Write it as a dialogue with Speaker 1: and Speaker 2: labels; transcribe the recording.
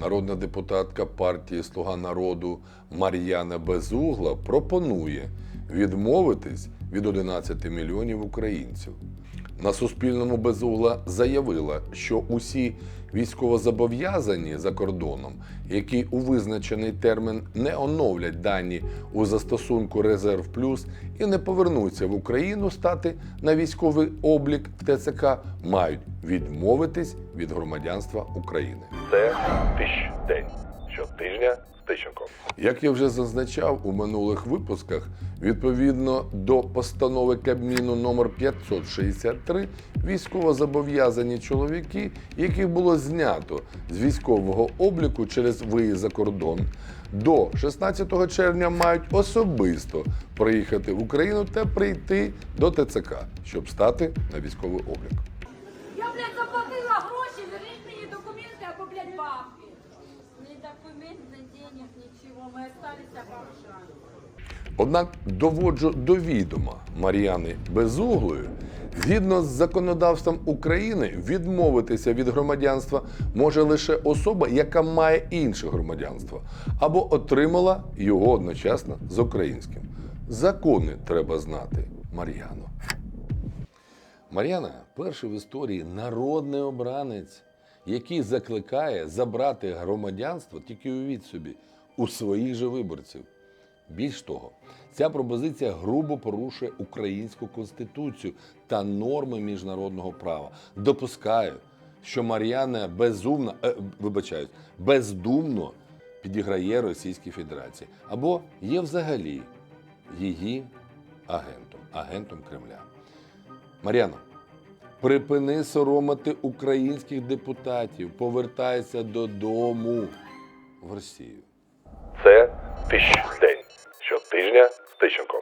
Speaker 1: народна депутатка партії Слуга народу Мар'яна Безугла пропонує відмовитись від 11 мільйонів українців. На Суспільному Безугла заявила, що усі військовозобов'язані за кордоном, які у визначений термін не оновлять дані у застосунку Резерв Плюс і не повернуться в Україну стати на військовий облік в ТЦК, мають відмовитись від громадянства України. Це день. Щотижня з Тищенком. Як я вже зазначав у минулих випусках, відповідно до постанови Кабміну номер 563, військовозобов'язані чоловіки, яких було знято з військового обліку через виїзд за кордон, до 16 червня мають особисто приїхати в Україну та прийти до ТЦК, щоб стати на військовий облік.
Speaker 2: Я, блядь, заплатила гроші, верніть мені документи або, блядь, бабки. Документ, ни денег. Мы остались бомжами.
Speaker 1: Однак доводжу до відома Мар'яни Безуглої, згідно з законодавством України, відмовитися від громадянства може лише особа, яка має інше громадянство, або отримала його одночасно з українським. Закони треба знати, Мар'яно. Мар'яна перший в історії народний обранець, який закликає забрати громадянство, тільки уявіть собі, у своїх же виборців. Більш того, ця пропозиція грубо порушує українську конституцію та норми міжнародного права. Допускаю, що Мар'яна безумно, е, вибачаюсь, бездумно підіграє Російській Федерації або є взагалі її агентом, агентом Кремля. Мар'яно, припини соромити українських депутатів, повертайся додому в Росію. Це тиждень. день. Щотижня з Тищенком.